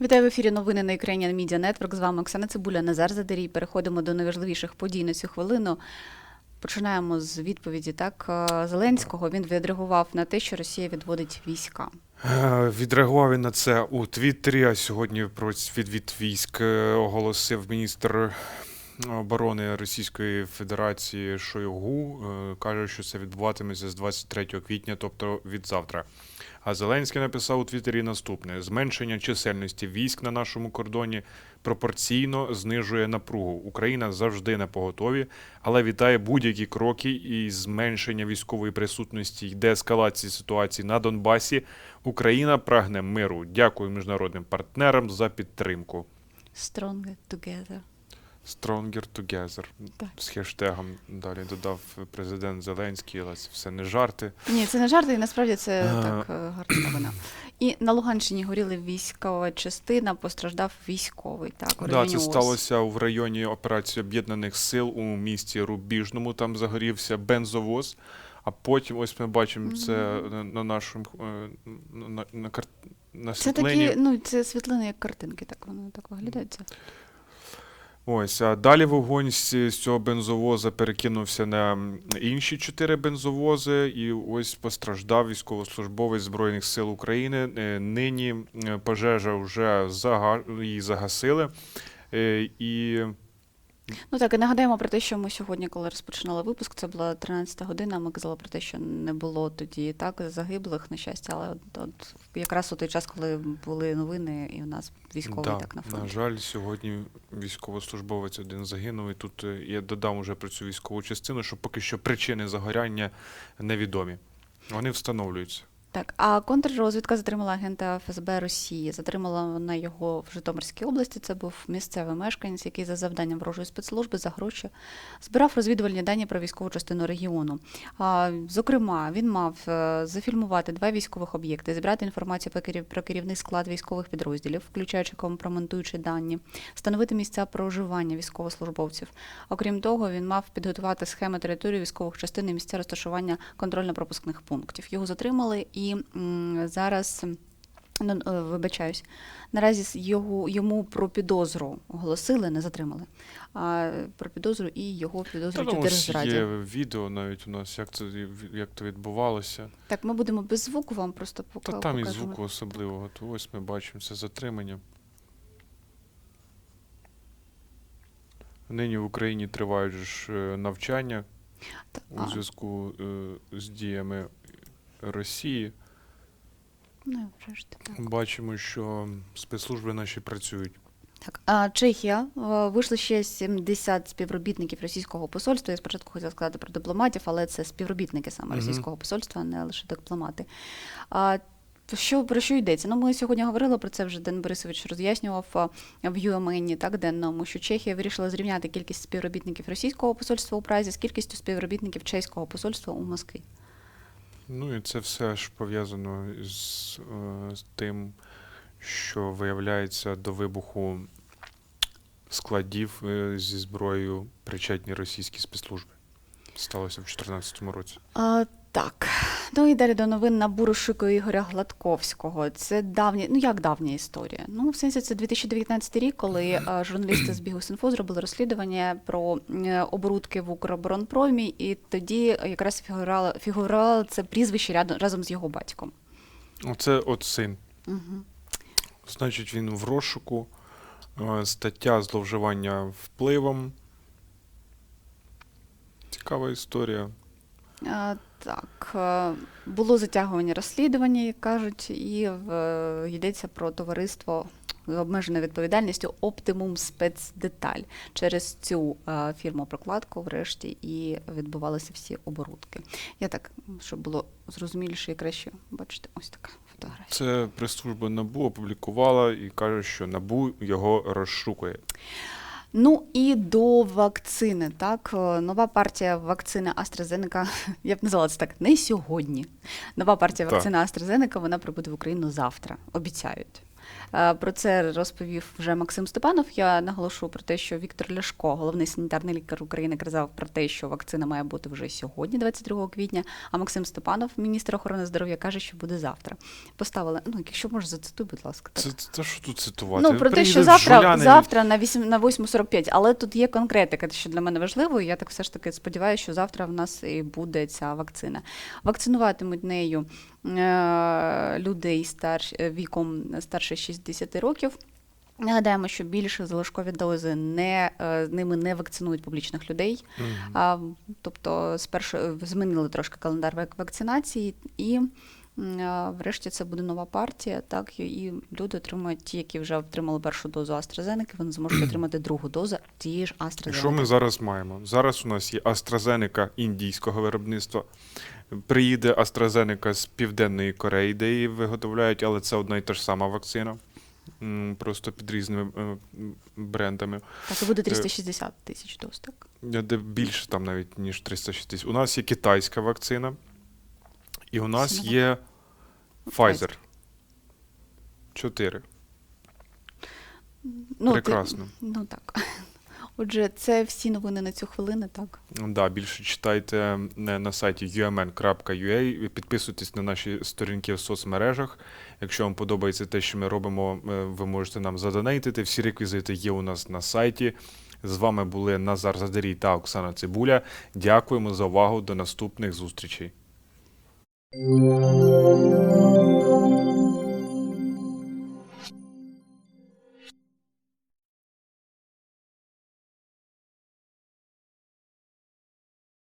Вітаю в ефірі новини на Ukrainian Media Network. З вами Оксана Цибуля, Назар Задарій. Переходимо до найважливіших подій на цю хвилину. Починаємо з відповіді. Так, е, Зеленського він відреагував на те, що Росія відводить війська. Е, Відреагував він на це у Твіттері, а сьогодні про відвід військ е, оголосив міністр оборони Російської Федерації Шойгу. Е, Каже, що це відбуватиметься з 23 квітня, тобто від завтра. А Зеленський написав у Твіттері наступне: зменшення чисельності військ на нашому кордоні пропорційно знижує напругу. Україна завжди на поготові, але вітає будь-які кроки і зменшення військової присутності й деескалації ситуації на Донбасі. Україна прагне миру. Дякую міжнародним партнерам за підтримку. Stronger together. Stronger together. Так. З хештегом далі додав президент Зеленський, але це все не жарти. Ні, це не жарти, і насправді це Е. так е, гарна новина. І на Луганщині горіли військова частина, постраждав військовий. Так, у Да, це сталося в районі операції об'єднаних сил у місті Рубіжному. Там загорівся бензовоз. А потім, ось ми бачимо це на, на нашому е, на, на, на, на Це такі, ну це світлини як картинки, так воно так виглядає. Ось, а далі вогонь з, цього бензовоза перекинувся на інші чотири бензовози, і ось постраждав військовослужбовець Збройних сил України. Е, Нині е, пожежа вже її загасили. Е, І Ну так, і нагадаємо про те, що ми сьогодні, коли розпочинали випуск, це була 13 година. Ми казали про те, що не було тоді так загиблих, на щастя, але от, от якраз у той час, коли були новини, і у нас військовий да, так на на жаль, сьогодні військовослужбовець один загинув. І тут е, я додам уже про цю військову частину, що поки що причини загоряння невідомі. Вони встановлюються. Так, а контррозвідка затримала агента ФСБ Росії. Затримала вона його в Житомирській області. Це був місцевий мешканець, який за завданням ворожої спецслужби за гроші збирав розвідувальні дані про військову частину регіону. А, зокрема, він мав е, зафільмувати два військових об'єкти, зібрати інформацію про керів- про керівний склад військових підрозділів, включаючи компроментуючі дані, встановити місця проживання військовослужбовців. Окрім того, він мав підготувати схеми території військових частин і місця розташування контрольно-пропускних пунктів. Його затримали і зараз. Ну, е, вибачаюсь, наразі його, йому про підозру оголосили, не затримали, а про підозру і його Та підозрюють у ну, держзраді. є відео навіть у нас, як це як то відбувалося. Так, ми будемо без звуку вам просто поки Та там і звуку особливого. То ось ми бачимо це затримання. Нині в Україні тривають ж е, навчання у зв'язку е, з діями Росії. ну, ж так. Бачимо, що спецслужби наші працюють. Так, а Чехія е, вийшли ще 70 співробітників російського посольства. Я спочатку хотіла сказати про дипломатів, але це співробітники саме російського посольства, а не лише дипломати. А що про що йдеться? Ну, ми сьогодні говорили про це вже. Ден Борисович роз'яснював в UMN, так денному, що Чехія вирішила зрівняти кількість співробітників російського посольства у Празі з кількістю співробітників чеського посольства у Москві. Ну і це все ж пов'язано з, е, з тим, що виявляється до вибуху складів е, зі зброєю причетні російські спецслужби. Сталося в 2014 році. А, так. Ну і далі до новин набу розшукує Ігоря Гладковського. Це давня, ну як давня історія? Ну, в сенсі, це 2019 рік, коли журналісти з Бігус.Інфо зробили розслідування про е, оборудки в Укроборонпромі, і тоді якраз фігурало, фігурувало це прізвище разом з його батьком. Оце от син. Угу. Значить, він в розшуку. Е, Стаття зловживання впливом. Цікава історія. Так, е, було затягування розслідування, як кажуть, і е, йдеться про товариство з обмеженою відповідальністю Optimum Спецдеталь. Через цю е, фірму прокладку, врешті, і відбувалися всі оборудки. Я так, щоб було зрозуміліше і краще, бачите, ось така фотографія. Це прес-служба НАБУ опублікувала і каже, що НАБУ його розшукує. Ну і до вакцини. Так, Е, нова партія вакцини AstraZeneca, я б назвала це так, не сьогодні. Нова партія вакцини AstraZeneca, вона прибуде в Україну завтра. Обіцяють. Е, Про це розповів вже Максим Степанов. Я наголошу про те, що Віктор Ляшко, головний санітарний лікар України, казав про те, що вакцина має бути вже сьогодні, 22 квітня. А Максим Степанов, міністр охорони здоров'я, каже, що буде завтра. Поставили. Ну, якщо можеш, зацитуй, будь ласка. Це, це, це що тут цитувати? Ну, про те, що завтра, жуляни, завтра на 8, на 8.45, але тут є конкретика, що для мене важливо, і я так все ж таки сподіваюся, що завтра в нас і буде ця вакцина. Вакцинуватимуть нею е, людей старш, е, віком старше 60 років. Нагадаємо, що більше залишкові дози не, е, ними не вакцинують публічних людей. Мгм. А, тобто спершу е, змінили трошки календар вакцинації, і врешті це буде нова партія. Так і- люди отримають ті, які вже отримали першу дозу AstraZeneca, вони зможуть отримати другу дозу тієї ж AstraZeneca. Що ми зараз маємо? Зараз у нас є AstraZeneca індійського виробництва. Приїде AstraZeneca з Південної Кореї, де її виготовляють, але це одна і та ж сама вакцина. Просто під різними е, брендами. Так, і буде 360 тисяч доз, так? Де більше там навіть, ніж 360. У нас є китайська вакцина, і у нас Синова- є Pfizer. Чотири. Ну, ти- Прекрасно. ну так. Отже, це всі новини на цю хвилину, так. Да, більше читайте е, на сайті umn.ua, підписуйтесь на наші сторінки в соцмережах. Якщо вам подобається те, що ми робимо, е, ви можете нам задонейтити. Всі реквізити є у нас на сайті. З вами були Назар Задарій та Оксана Цибуля. Дякуємо за увагу. До наступних зустрічей. Música